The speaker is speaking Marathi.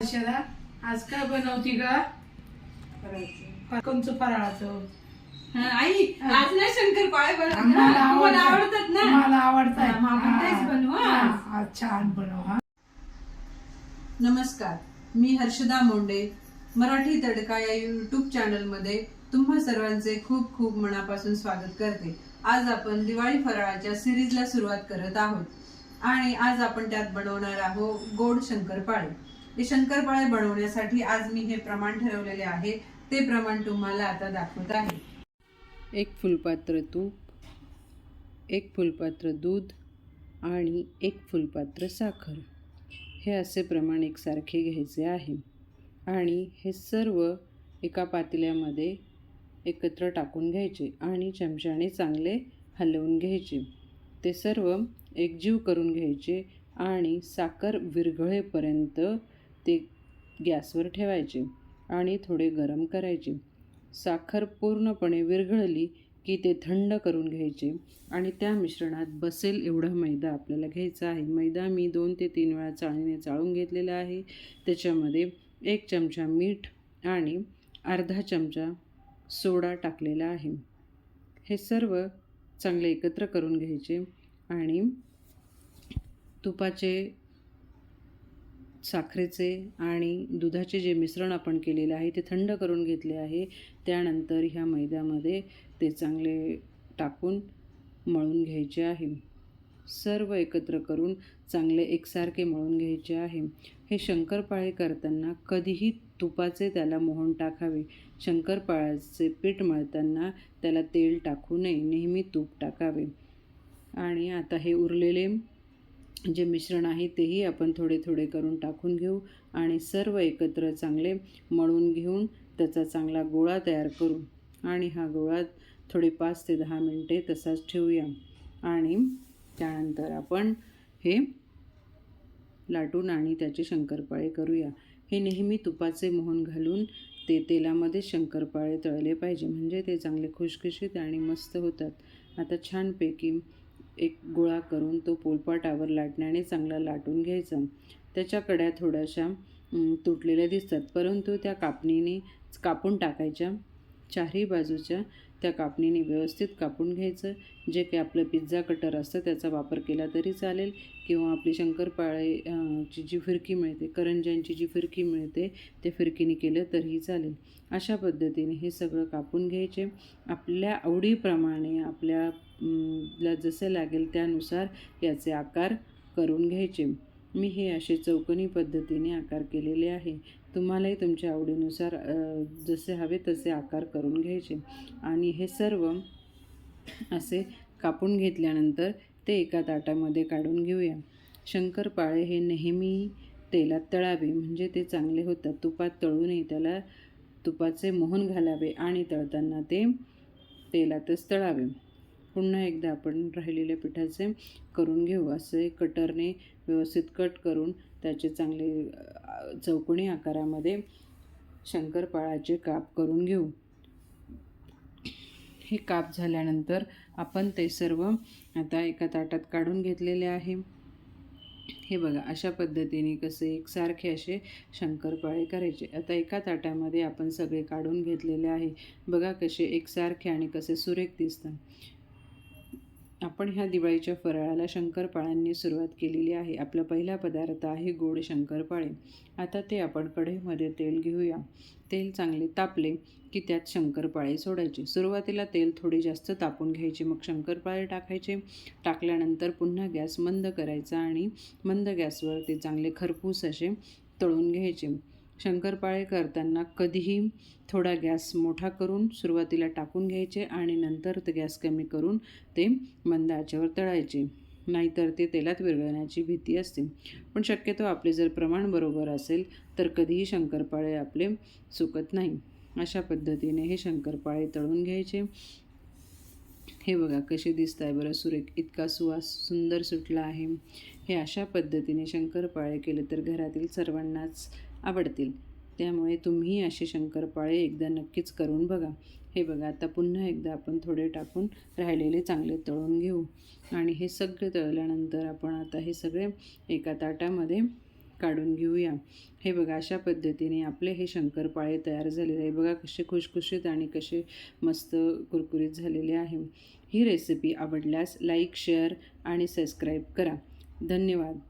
आज काय बनवती ग? कोणचं फराळाचं? हा, आई आज ना शंकरपाळे बनव मला. आवडतात. ना? मला आवडतात. बनवू. छान बनव हा. नमस्कार मी हर्षदा मोंडे मराठी तडका या युट्यूब चॅनलमध्ये तुम्हा सर्वांचे खूप खूप मनापासून स्वागत करते. आज आपण दिवाळी फराळाच्या सिरीजला सुरुवात करत आहोत. आणि आज आपण त्यात बनवणार आहोत गोड शंकरपाळे हे शंकरपाळे बनवण्यासाठी आज मी हे प्रमाण ठरवलेले आहे. ते प्रमाण तुम्हाला आता दाखवत आहे. एक फुलपात्र तूप एक फुलपात्र दूध आणि एक फुलपात्र साखर. हे असे प्रमाण एकसारखे घ्यायचे आहे. आणि हे सर्व एका पातेल्यामध्ये एकत्र टाकून घ्यायचे आणि चमच्याने चांगले हलवून घ्यायचे. ते सर्व एकजीव करून घ्यायचे आणि साखर विरघळेपर्यंत ते गॅसवर ठेवायचे आणि थोडे गरम करायचे. साखर पूर्णपणे विरघळली की ते थंड करून घ्यायचे आणि त्या मिश्रणात बसेल एवढा मैदा आपल्याला घ्यायचा आहे. मैदा मी दोन ते तीन वेळा चाळणीने चाळून घेतलेला आहे. त्याच्यामध्ये एक चमचा मीठ आणि अर्धा चमचा सोडा टाकलेला आहे. हे सर्व चांगले एकत्र करून घ्यायचे आणि तुपाचे साखरेचे आणि दुधाचे जे मिश्रण आपण केलेले आहे ते थंड करून घेतले आहे त्यानंतर ह्या मैद्यामध्ये ते चांगले टाकून मळून घ्यायचे आहे. सर्व एकत्र करून चांगले एकसारखे मळून घ्यायचे आहे. हे शंकरपाळे करताना कधीही तुपाचे त्याला मोहन टाकावे. शंकरपाळ्याचे पीठ मळताना त्याला तेल टाकू नये नेहमी तूप टाकावे. आणि आता हे उरलेले जे मिश्रण आहे तेही आपण थोडे थोडे करून टाकून घेऊ आणि सर्व एकत्र चांगले मळून घेऊन त्याचा चांगला गोळा तयार करू. आणि हा गोळा थोडे पाच ते दहा मिनटे तसाच ठेवूया. आणि त्यानंतर आपण हे लाटून आणि त्याचे शंकरपाळे करूया. हे नेहमी तुपाचे मोहन घालून ते तेलामध्ये शंकरपाळे तळले पाहिजे. म्हणजे ते चांगले खुशखुशीत आणि मस्त होतात. आता छानपैकी एक गोळा करून तो पोलपाटावर लाटण्याने चांगला लाटून घ्यायचा. त्याच्या कड्या थोड्याशा तुटलेल्या दिसतात. परंतु त्या कापणीने कापून टाकायच्या. चारही बाजूच्या त्या कापणीने व्यवस्थित कापून घ्यायचं. जे काही आपलं पिझ्झा कटर असतं त्याचा वापर केला तरी चालेल. किंवा आपली शंकरपाळे ची जी फिरकी मिळते करंज्यांची जी फिरकी मिळते ते फिरकीने केलं तरीही चालेल. अशा पद्धतीने हे सगळं कापून घ्यायचे. आपल्या आवडीप्रमाणे आपल्या ला जसं लागेल त्यानुसार याचे आकार करून घ्यायचे. मी हे असे चौकनी पद्धतीने आकार केलेले आहे. तुम्हालाही तुमच्या आवडीनुसार जसे हवे तसे आकार करून घ्यायचे. आणि हे सर्व असे कापून घेतल्यानंतर ते एका ताटामध्ये काढून घेऊया. शंकरपाळे हे नेहमी तेलात तळावे म्हणजे ते चांगले होतात. तुपात तळू नये त्याला तुपाचे मोहन घालावे आणि तळताना ते तेलातच तळावे. पुन्हा एकदा आपण राहिलेल्या पिठाचे करून घेऊ. असे कटरने व्यवस्थित कट करून त्याचे चांगले अ, चौकोनी आकारामध्ये शंकरपाळाचे काप करून घेऊ. हे काप झाल्यानंतर आपण ते सर्व आता एका ताटात काढून घेतलेले आहे. हे बघा अशा पद्धतीने कसे एकसारखे असे शंकरपाळे करायचे. आता एका ताटामध्ये आपण सगळे काढून घेतलेले आहे. बघा कसे एकसारखे आणि कसे सुरेख दिसतात. आपण ह्या दिवाळीच्या फराळाला शंकरपाळ्यांनी सुरुवात केलेली आहे. आपला पहिला पदार्थ आहे गोड शंकरपाळे. आता ते आपण कढईमध्ये तेल घेऊया. तेल चांगले तापले की त्यात शंकरपाळे सोडायचे. सुरुवातीला तेल थोडे जास्त तापून घ्यायचे मग शंकरपाळे टाकायचे. टाकल्यानंतर पुन्हा गॅस मंद करायचा आणि मंद गॅसवर ते चांगले खरपूस असे तळून घ्यायचे. शंकरपाळे करताना कधीही थोडा गॅस मोठा करून सुरुवातीला टाकून घ्यायचे आणि नंतर ते गॅस कमी करून ते मंद आचेवर तळायचे. नाहीतर ते तेलात विरघळण्याची भीती असते. पण शक्यतो आपले जर प्रमाण बरोबर असेल तर कधीही शंकरपाळे आपले चुकत नाही. अशा पद्धतीने हे शंकरपाळे तळून घ्यायचे. हे बघा कसे दिसत आहे बरं सुरेख. इतका सुवास सुंदर सुटला आहे. हे अशा पद्धतीने शंकरपाळे केले तर घरातील सर्वांनाच आवडतील. त्यामुळे तुम्ही असे शंकरपाळे एकदा नक्कीच करून बघा. हे बघा आता पुन्हा एकदा आपण थोडे टाकून राहिलेले चांगले तळून घेऊ. आणि हे सगळे तळल्यानंतर आपण आता हे सगळे एका ताटामध्ये काढून घेऊया. हे बघा अशा पद्धतीने आपले हे शंकरपाळे तयार झालेले आहे. बघा कसे खुशखुशीत आणि कसे मस्त कुरकुरीत झालेले आहे. ही रेसिपी आवडल्यास लाईक शेअर आणि सबस्क्राईब करा. धन्यवाद.